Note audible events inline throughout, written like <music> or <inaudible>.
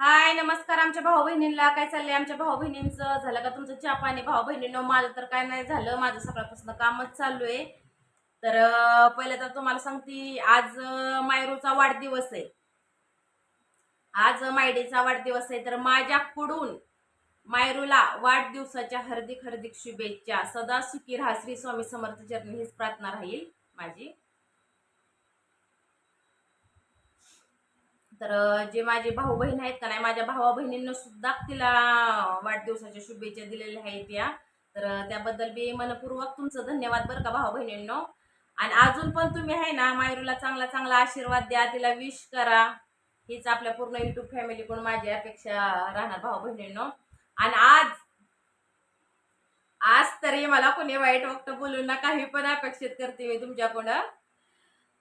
हाय नमस्कार आमच्या भाऊ बहिणींना काय चाललंय आमच्या भाऊ बहिणींचं झालं का तुमचं चहा पाणी? भाऊ बहिणीनं माझं तर काय नाही झालं. माझं सकाळपासून कामच चालू आहे तर अं, पहिलं तर तुम्हाला सांगते आज मायरूचा वाढदिवस आहे. आज मायडीचा वाढदिवस आहे. तर माझ्याकडून मायरूला वाढदिवसाच्या हार्दिक हार्दिक शुभेच्छा. सदा सुखी राहा. श्री स्वामी समर्थ चरणी हीच प्रार्थना राहील माझी. तर जे माझे भाऊ बहीण आहेत का नाही माझ्या भावा बहिणींना सुद्धा तिला वाढदिवसाच्या शुभेच्छा दिलेल्या आहेत या तर त्याबद्दल बी मनपूर्वक तुमचं धन्यवाद बरं का भाऊ बहिणींनो आणि अजून पण तुम्ही आहे ना मायरूला चांगला चांगला आशीर्वाद द्या तिला विश करा. हीच आपल्या पूर्ण युट्यूब फॅमिलीकडून माझी अपेक्षा राहणार भाऊ बहिणींनो आणि आज आज तरी मला कोणी वाईट वक्त बोलून ना काही पण अपेक्षित करते मी तुमच्याकडं.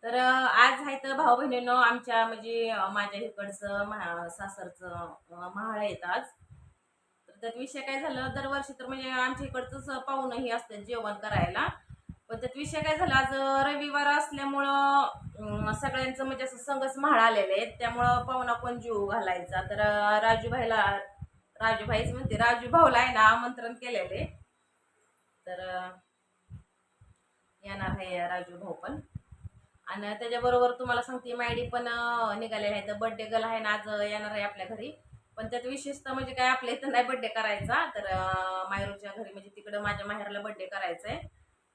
तर आज आहे तर भाऊ बहिणीनं आमच्या म्हणजे माझ्या इकडचं महा सासरचं महाळ आहेत आज. तर त्यात विषय काय झालं दरवर्षी तर म्हणजे आमच्या इकडचंच पाहुणंही असतं जेवण करायला. पण त्यात विषय काय झाला आज रविवार असल्यामुळं सगळ्यांचं म्हणजे असं संघच महाळ आलेले आहेत. त्यामुळं पाहुणा पण जीव घालायचा. तर राजूभाईला राजूभाईच म्हणते राजू भाऊला आहे ना आमंत्रण केलेले तर येणार आहे राजू भाऊ पण. आणि त्याच्याबरोबर तुम्हाला सांगते मायडी पण निघालेली आहे तर बड्डे गर्ल आहे ना आज येणार आहे आपल्या घरी. पण त्यात विशेषतः म्हणजे काय आपल्या इथं नाही बड्डे करायचा. तर मायरूच्या घरी म्हणजे तिकडं माझ्या माहेरला बड्डे करायचा आहे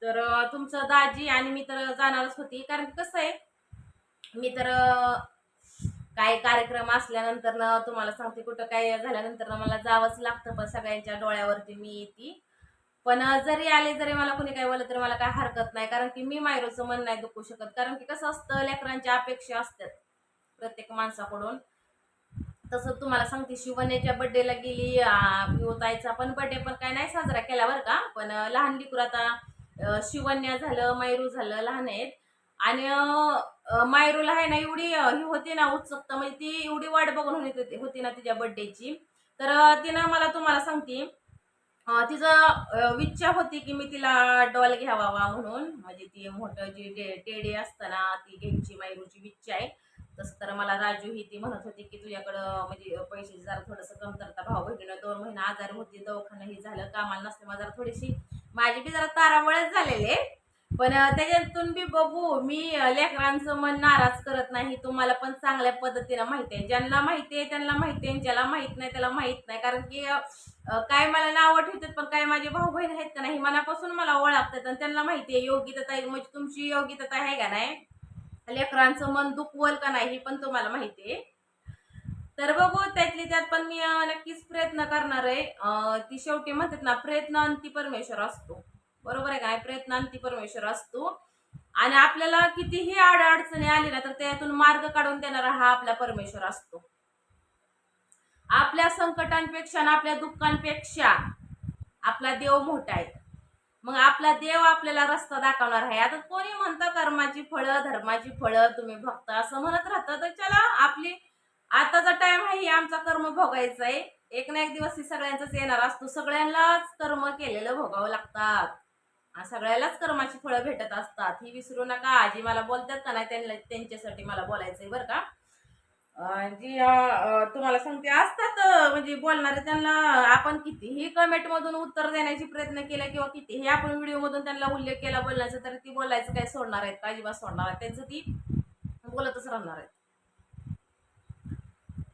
तर तुमचं दाजी आणि मी तर जाणारच होती. कारण की कसं आहे मी तर काही काय कार्यक्रम असल्यानंतर ना तुम्हाला सांगते कुठं काय झाल्यानंतर मला जावंच लागतं. पण सगळ्यांच्या डोळ्यावरती मी येते. पण जरी आले जरी मला कोणी काय बोललं तरी मला काय हरकत नाही. कारण की मी मायरूचं मन नाही दुखू शकत. कारण की कसं असतं लेकरांच्या अपेक्षा असतात प्रत्येक माणसाकडून. तसं तुम्हाला सांगते शिवण्याच्या बड्डेला गेली अं, पण बड्डे पण काय नाही साजरा केला बरं का. पण लहान लेकरू आता शिवन्या झालं मायरू झालं लहान आहेत. आणि मायरूला आहे ना एवढी ही होती ना उत्सुकता म्हणजे ती एवढी वाट बघून होती होती- ना तिच्या बड्डेची तर तिनं मला तुम्हाला सांगते तिचं इच्छा होती की मी तिला डॉल घ्यावा म्हणून. म्हणजे ती मोठं जी डे टेडी असतं ना ती घ्यायची मायरूची इच्छा आहे. तसं तर मला राजू ही ती म्हणत होती की तुझ्याकडं म्हणजे पैसे जरा थोडंसं कमतरता भाऊ बहिणीनं दोन महिना आजार होती दवाखाना ही झालं कामाला नसल्यामुळे जरा थोडीशी माझी बी जरा तारामुळेच झालेले पण त्याच्यातून बी बघू. मी लेकरांचं मन नाराज करत नाही. तुम्हाला पण चांगल्या पद्धतीनं माहिती आहे. ज्यांना माहिती आहे त्यांना माहिती आहे. ज्याला माहीत नाही त्याला माहीत नाही. कारण की काय मला नावं ठेवतात पण काय माझे भाऊ बहीण आहेत का नाही मनापासून मला ओळखतात. आणि त्यांना माहिती आहे योग्यता म्हणजे तुमची योग्यता आहे का नाही? लेकरांचं मन दुखवल का नाही हे पण तुम्हाला माहिती आहे. तर बघू त्यातली त्यात पण मी नक्कीच प्रयत्न करणार आहे. ती शेवटी म्हणतात ना प्रयत्न अंती परमेश्वर असतो. बरोबर आहे काय प्रयत्नांती परमेश्वर असतो. आणि आपल्याला कितीही आड अडचणी आली ना तर त्यातून मार्ग काढून देणारा हा आपला परमेश्वर असतो. आपल्या संकटांपेक्षा आणि आपल्या दुःखांपेक्षा आपला देव मोठा आहे. मग आपला देव आपल्याला रस्ता दाखवणार आहे. आता कोणी म्हणतं कर्माची फळं धर्माची फळं तुम्ही भक्त असं म्हणत राहतं तर चला आपली आताचा टाइम आहे हे आमचा कर्म भोगायचा आहे एक ना एक दिवस ही सगळ्यांचाच येणार असतो. सगळ्यांनाच कर्म केलेलं भोगावं लागतात. सगळ्यालाच कर्माची फळं भेटत असतात. ही विसरू नका. आजी मला बोलतात का नाही त्यांना त्यांच्यासाठी मला बोलायचंय बरं का? जी तुम्हाला सांगते असतात म्हणजे बोलणारे त्यांना आपण कितीही कमेंटमधून उत्तर देण्याची प्रयत्न केला किंवा कितीही आपण व्हिडिओमधून त्यांना उल्लेख केला बोलण्याचा तर ती बोलायचं काय सोडणार आहेत का? अजिबात सोडणार आहेत. त्यांचं ती बोलतच राहणार आहेत.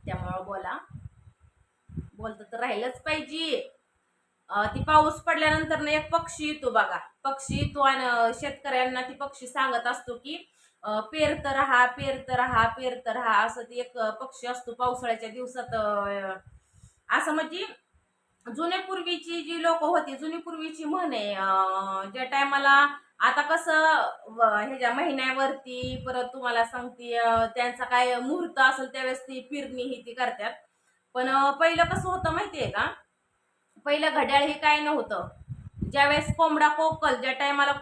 त्यामुळं बोला. बोलत तर राहिलंच पाहिजे. ती पाऊस पडल्यानंतर ना एक पक्षी येतो बघा. पक्षी येतो आणि शेतकऱ्यांना ती पक्षी सांगत असतो की पेरत राहा पेरत राहा पेरत राहा. असं ती एक पक्षी असतो पावसाळ्याच्या दिवसात असं म्हणजे जुने पूर्वीची जी लोक होती जुनी पूर्वीची म्हण आहे ज्या टायमाला आता कसं ह्याच्या महिन्यावरती परत तुम्हाला सांगते त्यांचा काय मुहूर्त असेल त्यावेळेस ती फिरणी ही ती करतात. पण पहिलं कसं होतं माहितीये का? पहिलं घड्याळ हे काय नव्हतं. ज्यावेळेस कोंबडा कोकल ज्या टायमाला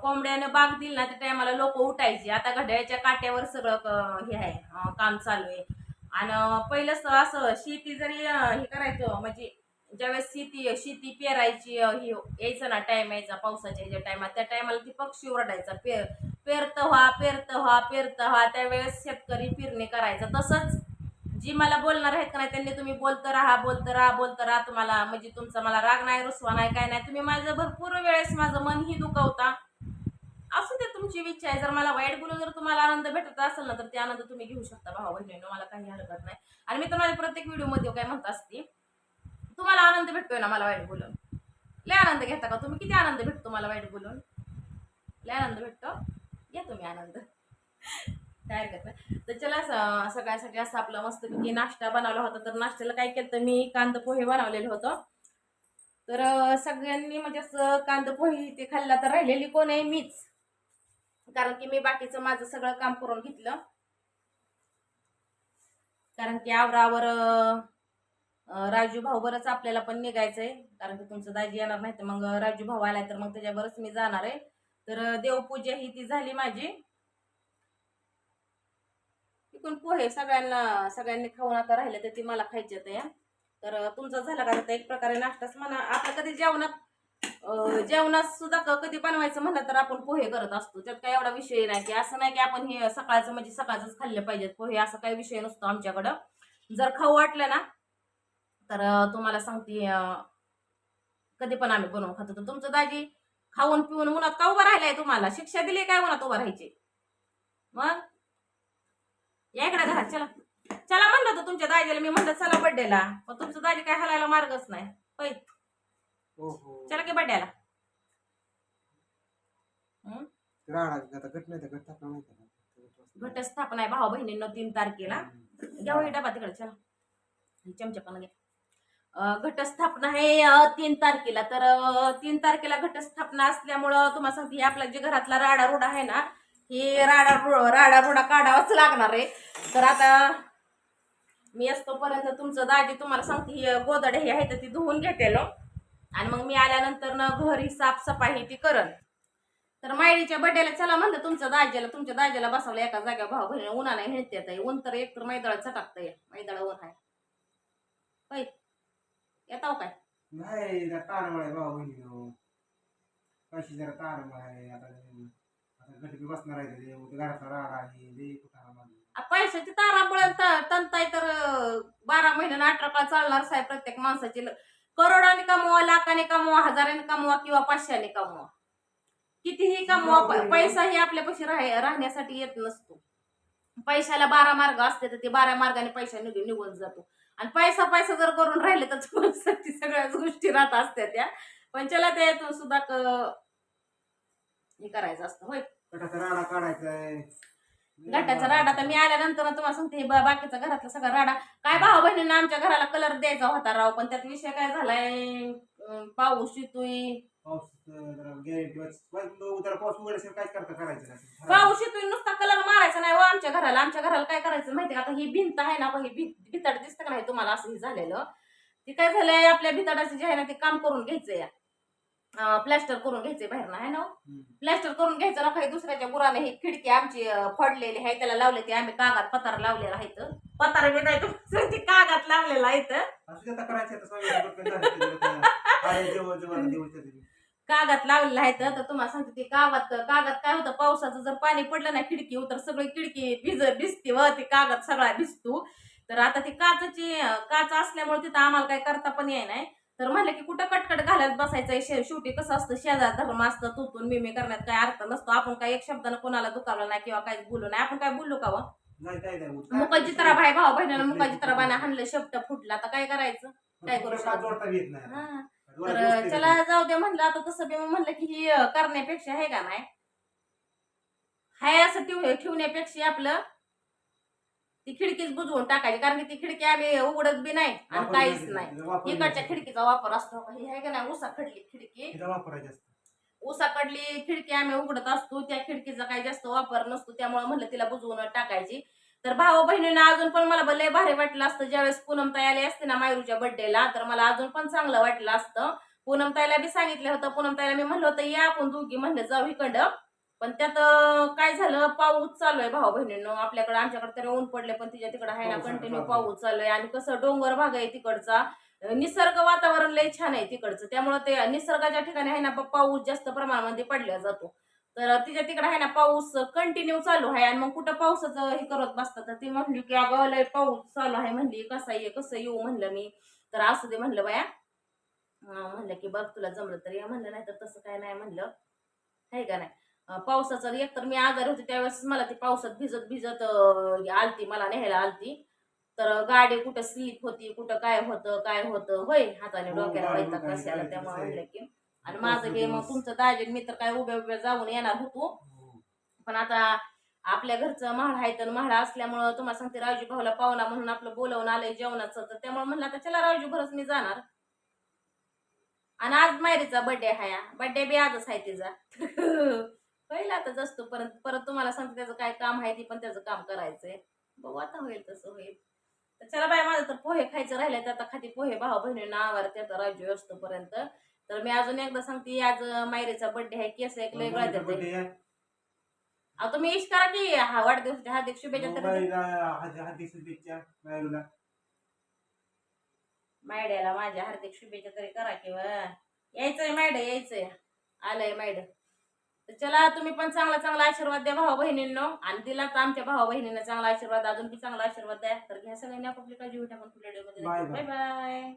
कोंबड्याने बाग दिली ना त्या टायमाला लोक उठायचे. आता घड्याळच्या काट्यावर सगळं हे आहे काम चालू आहे. आणि पहिलं असं शेती जरी हे करायचं म्हणजे ज्यावेळेस शेती शेती पेरायची हे यायचं ना टाईम यायचा पावसाच्या ज्या टायमात त्या टायमाला ती पक्षी ओरडायचा पेर पेरत व्हा पेरत व्हा पेरत व्हा त्यावेळेस शेतकरी पेरणी करायचा तसंच जी मला बोलणार आहेत का नाही त्यांनी तुम्ही बोलत राहा बोलत राहा बोलत राहा. तुम्हाला म्हणजे तुमचा मला राग नाही रुसवा नाही काय नाही. तुम्ही माझं भरपूर वेळेस माझं मनही दुखवता. असू दे तुमची इच्छा आहे. जर मला वाईट बोलून जर तुम्हाला आनंद भेटत असेल ना तर ते आनंद तुम्ही घेऊ शकता भाऊ बहिणीनं. मला काही हरकत नाही. आणि मी तर माझ्या प्रत्येक व्हिडिओमध्ये काय म्हणत असते तुम्हाला आनंद भेटतोय ना मला वाईट बोलून? लय आनंद घेता का तुम्ही? किती आनंद भेटतो मला वाईट बोलून? लय आनंद भेटतो? या तुम्ही आनंद. काय हरकत नाही तर चला स- सगळ्यासाठी असं मस्त मस्तपैकी नाश्ता बनवला होता. तर नाश्त्याला काय केलं तर मी कांदा पोहे बनवलेलं होतं. तर सगळ्यांनी म्हणजे असं कांदा पोहे ते खाल्ला तर राहिलेली कोण आहे? मीच. कारण की मी बाकीचं माझं सगळं काम करून घेतलं. कारण की आवरावर राजू भाऊ बरंच आपल्याला पण निघायचंय. कारण की तुमचं दाजी येणार नाही तर मग राजू भाऊ आलाय तर मग त्याच्यावरच मी जाणार आहे. तर देवपूजा ही ती झाली माझी. चिकन पोहे सगळ्यांना सगळ्यांनी खाऊन आता राहिले तर ती मला खायची आता या तर तुमचा झाला का? आता एक प्रकारे नाश्ताच म्हणा. आपलं कधी जेवणात जेवणात सुद्धा कधी बनवायचं म्हणलं तर आपण पोहे करत असतो. त्यात काही एवढा विषय नाही की असं नाही की आपण हे सकाळचं म्हणजे सकाळचंच खाल्ले पाहिजेत पोहे असा काही विषय नसतो आमच्याकडं. जर खाऊ वाटलं ना तर तुम्हाला सांगते कधी पण आम्ही बनवून खातो. तर तुमचं दाजी खाऊन पिऊन उन्हात का उभं राहिलाय तुम्हाला? शिक्षा दिली काय उन्हात उभं राहायची? मग? या इकडे घरात चला. चला म्हणलं होतं तुमच्या दाजीला मी म्हणलं चला बड्डेला पण तुमचं दाजी काय हलायला मार्गच नाही. होय. ओहो. चला की बड्डेला आता? नाही तर नाही त्याला. घटस्थापना आहे भाऊ बहिणींना तीन तारखेला. हम्म. घ्या हो हे डबा तिकडे चला. हे चमचा पण घ्या. अं, घटस्थापना आहे अं, तीन तारखेला. तर अं, तीन तारखेला घटस्थापना असल्यामुळं तुम्हाला सांगते हे आपला जे घरातला राडा रोडा आहे ना ही राडा राडा रुडा काढावाच लागणार आहे. तर आता मी असतोपर्यंत तुमचं दाजी तुम्हाला सांगते ही गोदडे हे आहे तर ती धुवून घेतेलो. आणि मग मी आल्यानंतर ना घरी साफसफाई ती करन. तर मायडीच्या बड्याला चला म्हणलं तुमच्या दाजीला तुमच्या दाजीला बसवलं एका जाग्या भाऊ बहिणी उन्हाने हिणते ताई ऊन तर एक तर मैदळा या मैदळा ऊन आहे. पै येताव काय? नाही तारमळ आहे भाऊ बहिणी कशी जरा तारमळ आहे आता गटकी बसणार आहे ते उद्या घराचा राडा आहे लई कुठाला माझं. आ, पैशाची तारांबळ तंताय तर अं, बारा महिन्यानं अठरा काळ चालणार साहेब प्रत्येक माणसाची. ल- करोडाने कमवा लाखाने कमवा हजाराने कमवा किंवा पाचशेने कमवा. कितीही कमवा प- पैसा ही आपल्यापाशी राह- राहण्यासाठी येत नसतो. पैशाला बारा मार्ग असते तर ते बारा मार्गाने पैसा निघून निघून जातो. आणि पैसा पैसा जर करून राहिले तर तुम्हाला सगळ्याच गोष्टी राहत असत्या त्या. पण चला त्यातून सुद्धा क- हे करायचं असतं होय? गटाचा राडा काढायचा आहे गटाचा राडा तर मी आल्यानंतर तुम्हाला सांगते हे बा- बाकीचा घरातला सगळा राडा. काय भाऊ बहिणींना आमच्या घराला कलर द्यायचा होता राव पण त्यात विषय काय झालाय? अं, पाऊस येतोय. पाऊस जरा गॅरेंटी उद्या पाऊस उघडल्याशिवाय काय करता करायचं नाही. पाऊस येतोय नुसता कलर मारायचा नाही व आमच्या घराला. आमच्या घराला काय करायचं माहिती का? आता ही भिंत आहे ना ही भिंत भिताड दिसतं का नाही तुम्हाला असं हे झालेलं? ते काय झालंय आपल्या भिताडाचं जे आहे ना ते काम करून घ्यायचंय. प्लॅस्टर करून घ्यायचंय बाहेर ना आहे ना. प्लॅस्टर करून घ्यायचं ना काही दुसऱ्याच्या गुराने ही खिडकी आमची अं, फोडलेली आहे त्याला लावले ते आम्ही कागद पतार लावलेला आहे इथं. पतार बी नाही तो ते कागद लावलेला आहे इथं. असं ते आता करायचं आता स्वामी भक्त झालं ते जरा त्या- आहे जेव्हा जेव्हा दिवस येते. कागद लावलेला आहे. तर तुम्हाला सांगते ते कागद कागद काय होतं पावसाचं जर पाणी पडलं ना खिडकी तर सगळी खिडकी भिज भिजते व ते कागद सगळा भिजतो तर आता ती काचाची काच असल्यामुळे तिथं आम्हाला काय करता पण येई नाही तर म्हणलं की कुठं कटकट घालत बसायचं? शेवटी कसं असतं शेजार धर्म असतं तुतून मिमी करण्यात काय अर्थ नसतो. आपण काय एक शब्दानं कोणाला दुखावलं नाही किंवा काही बोलू नाही. आपण काय बोललो का व? काय होत. मुकाजित्रा भाई भाऊ बहिणीला मुकाजित्रा बाना हाणलं शब्द फुटला. आता काय करायचं? काय करू शकतो? तर चला. जाऊ दे म्हणलं. आता तसं बी म्हणलं की ही करण्यापेक्षा आहे का नाही? हाय असं ठेव ठेवण्यापेक्षा आपलं ती खिडकीच बुजवून टाकायची कारण की ती खिडकी आम्ही उघडत बी नाही आणि काहीच नाही. इकडच्या नाही. खिडकीचा वापर असतो. ही आहे का नाही उसा खडली खिडकी. तिचा वापर आहे जास्त. उसाकडली खिडकी आम्ही उघडत असतो त्या खिडकीचा काही जास्त वापर नसतो त्यामुळे म्हणलं तिला बुजवून टाकायची. तर भाऊ बहिणींना अजून पण मला लय भारी वाटलं असतं. ज्यावेळेस पूनम ताई आली असते ना मायरूच्या बर्थडेला तर मला अजून पण चांगलं वाटलं असतं. पूनम ताईला बी सांगितलं होतं. पूनम ताईला मी म्हणलं होतं या आपण दोघी म्हणलं जाऊ इकडं. पण त्यात काय झालं? पाऊस चालू आहे भाऊ बहिणींनो. आपल्याकडे आमच्याकडे तरी ऊन पडले पण तिच्या तिकडे आहे ना कंटिन्यू. पाऊस चालू आहे. आणि कसं डोंगर भाग आहे तिकडचा. निसर्ग वातावरण लय छान आहे तिकडचं. त्यामुळे ते निसर्गाच्या ठिकाणी आहे ना पाऊस जास्त प्रमाणामध्ये पडला जातो. तर तिच्या तिकडे आहे ना पाऊस कंटिन्यू चालू आहे. आणि मग कुठं पावसाचं हे करत बसतात तर ती म्हणली की अगं लय पाऊस चालू आहे. म्हणली कसा ये? कसं येऊ? म्हणलं मी. तर असू दे म्हणलं बाया. म्हणलं की बघ तुला जमलं तर या. म्हणलं नाही तर तसं काय नाही. म्हणलं आहे का नाही? पावसाचं एकतर मी आजारी होते त्यावेळेस मला ती पावसात भिजत भिजत आलती मला न्यायला आलती. तर गाडी कुठं स्लिप होती कुठं काय होतं काय होतं होय हाताने हो, डोक्याला कशाला गाडी त्यामुळे? म्हणलं की आणि माझं हे मग तुमचं दाजी मी तर काय उभ्या उभ्या जाऊन येणार होतो. पण आता आपल्या घरचं महाळ आहे तर महाळ असल्यामुळं तुम्हाला सांगते राजू भाऊला पाहुणा म्हणून आपलं बोलवून आलंय जेवणाचं तर त्यामुळे म्हणलं आता चला राजू भरच मी जाणार. आणि आज मायरीचा बर्थडे आहे बर्थडे बी आजच आहे तिचा. <laughs> पहिला आता असतो परत परत तुम्हाला सांगते त्याचं काय काम आहे ती पण त्याचं काम करायचंय. बघू आता होईल तसं होईल. तर चला बाय माझं तर पोहे खायचं राहिलं तर आता खाती पोहे भाऊ बहिणींना आवारते आता राजू असतोपर्यंत तर मी अजून एकदा सांगते आज मायरीचा बर्थडे आहे केस एक लय आहे. अहो तुम्ही इश करा की हा वाढदिवसाच्या हार्दिक शुभेच्छा तर शुभेच्छा बायरूला. मायड्याला माझ्या हार्दिक शुभेच्छा तरी करा किंवा यायचंय मायड यायचंय. आलंय मायड. तर चला तुम्ही पण चांगला चांगला आशीर्वाद द्या भाऊ बहिणींनो. आणि दिला तर आमच्या भाऊ बहिणींना चांगला आशीर्वाद. अजून बी चांगला आशीर्वाद द्या. तर घ्या सगळ्यांनी आपापली काळजी उठा पण. Bye bye.